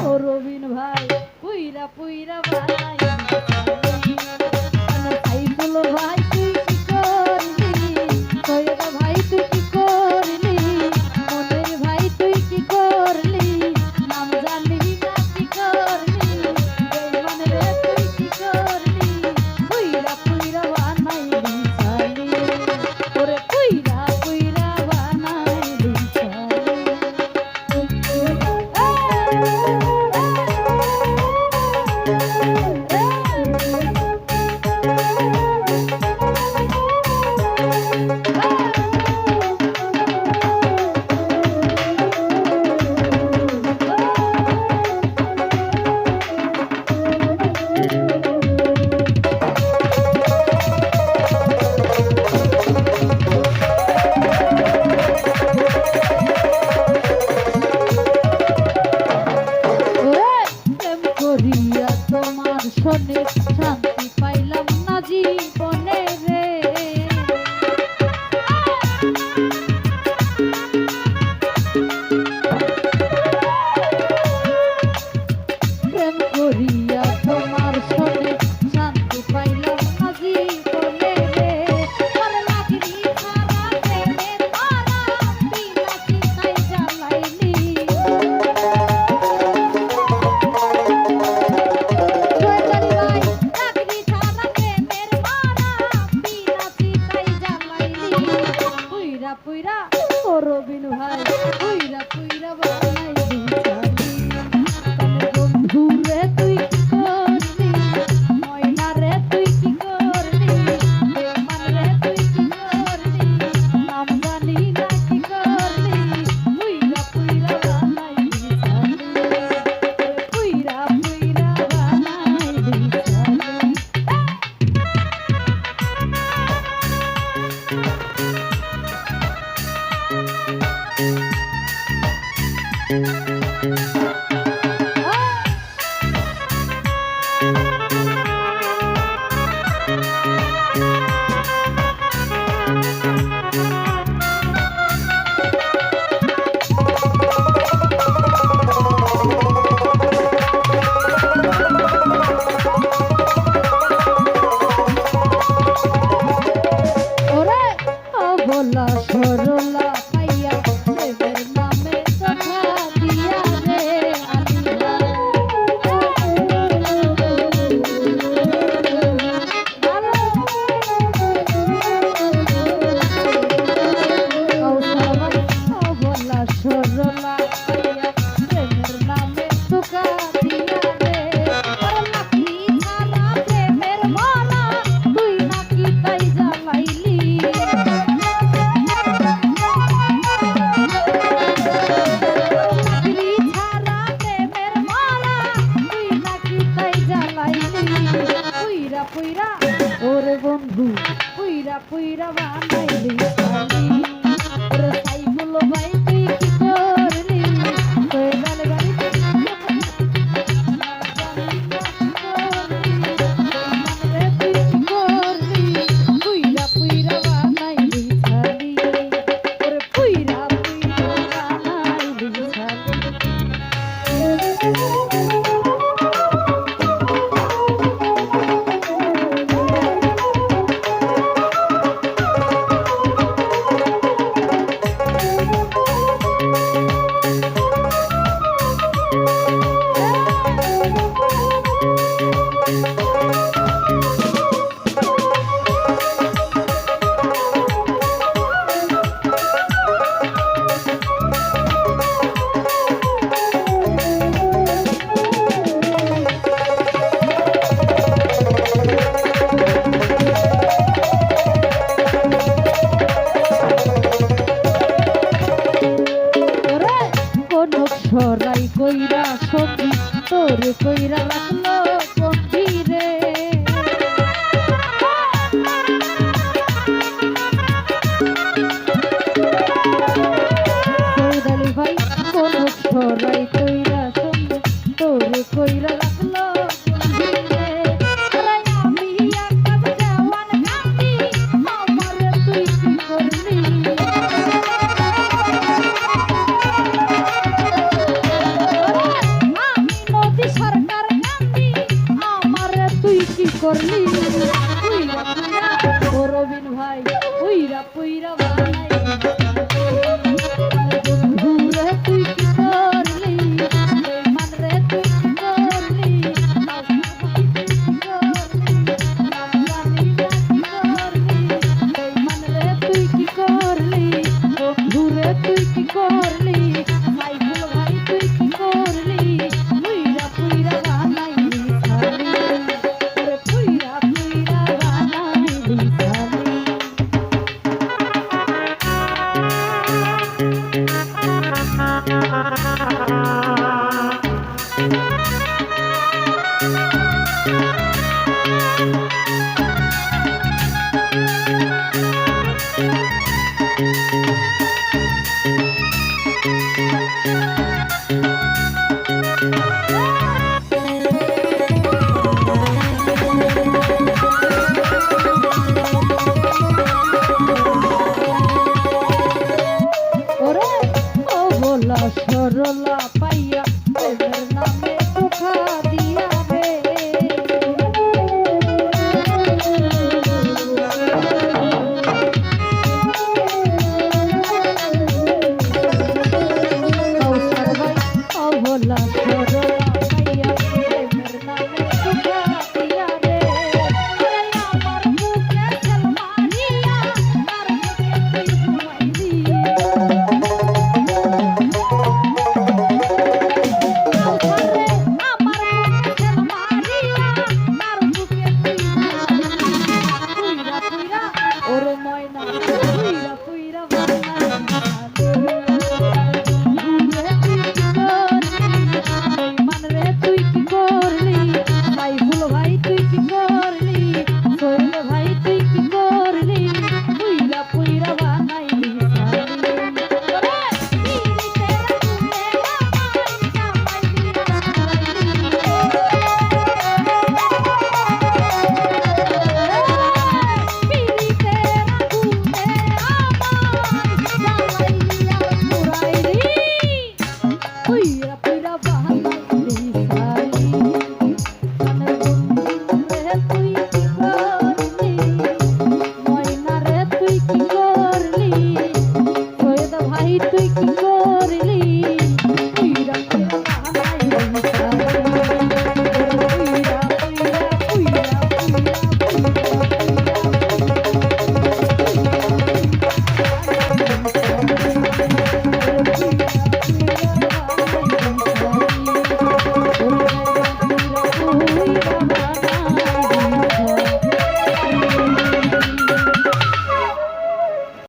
ও রবিন ভাই পুইরা পুইরা ভাই। ভাই জীবনে শান্তি পাইলাম না জীবন। ভোলা সরলা। সরাই কইরা সখী তোর কইরা লাগল সখী রে সরাই কইরা সখী তোর কইরা por mí. Thank you.